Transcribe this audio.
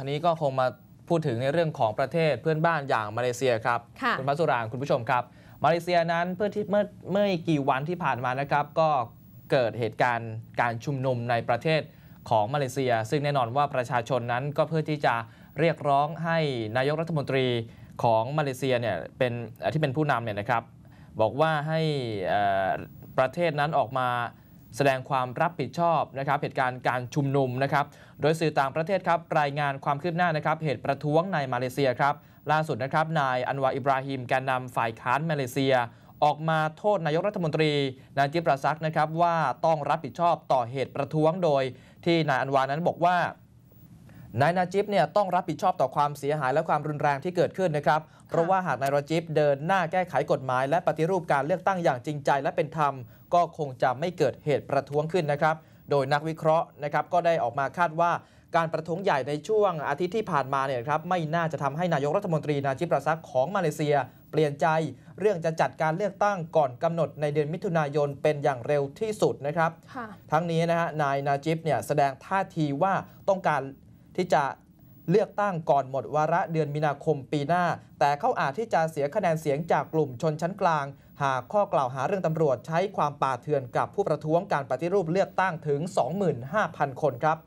ทีนี้ก็คงมาพูดถึงในเรื่องของประเทศเพื่อนบ้านอย่างมาเลเซียครับค่ะณพัสุรางคุณผู้ชมครับ มาเลเซียนั้นเพื่อที่เมื่อเมื่อกี่วันที่ผ่านมานะครับ ก็เกิดเหตุการณ์การชุมนุมในประเทศของมาเลเซีย ซึ่งแน่นอนว่าประชาชนนั้นก็เพื่อที่จะเรียกร้องให้นายกรัฐมนตรีของมาเลเซียเนี่ยเป็นเอ่อที่เป็นผู้นำเนี่ยนะครับ บอกว่าให้เอ่อประเทศนั้นออกมา แสดงความรับผิดชอบนะครับเหตุการณ์การชุมนุมนะครับ โดยสื่อต่างประเทศครับรายงานความคืบหน้านะครับเหตุประท้วงในมาเลเซียครับล่าสุดนะครับนายอันวาอิบราฮิมแกนนำฝ่ายค้านมาเลเซีย ออกมาโทษนายกรัฐมนตรีนายจิบราซักนะครับว่าต้องรับผิดชอบต่อเหตุประท้วงโดย ที่นายอันวานั้นบอกว่า นายนาจิบเนี่ยต้องรับผิดชอบต่อความเสียหายและความรุนแรงที่เกิดขึ้นนะครับ เพราะว่าหากนายนาจิบเดินหน้าแก้ไขกฎหมายและปฏิรูปการเลือกตั้งอย่างจริงใจและเป็นธรรม ก็คงจะไม่เกิดเหตุประท้วงขึ้นนะครับ โดยนักวิเคราะห์นะครับก็ได้ออกมาคาดว่าการประท้วงใหญ่ในช่วงอาทิตย์ที่ผ่านมาเนี่ยครับไม่น่าจะทำให้นายกรัฐมนตรีนาจิบราซักของมาเลเซีย เปลี่ยนใจเรื่องจะจัดการเลือกตั้งก่อนกำหนดในเดือนมิถุนายนเป็นอย่างเร็วที่สุดนะครับค่ะทั้งนี้นะฮะนายนาจิบเนี่ยแสดงท่าทีว่าต้องการ ที่จะเลือกตั้งก่อนหมดวาระเดือนมีนาคมปีหน้า แต่เขาอาจที่จะเสียคะแนนเสียงจากกลุ่มชนชั้นกลาง หากข้อกล่าวหาเรื่องตำรวจใช้ความป่าเถื่อนกับผู้ประท้วงการปฏิรูปเลือกตั้งถึง 25,000 คนครับ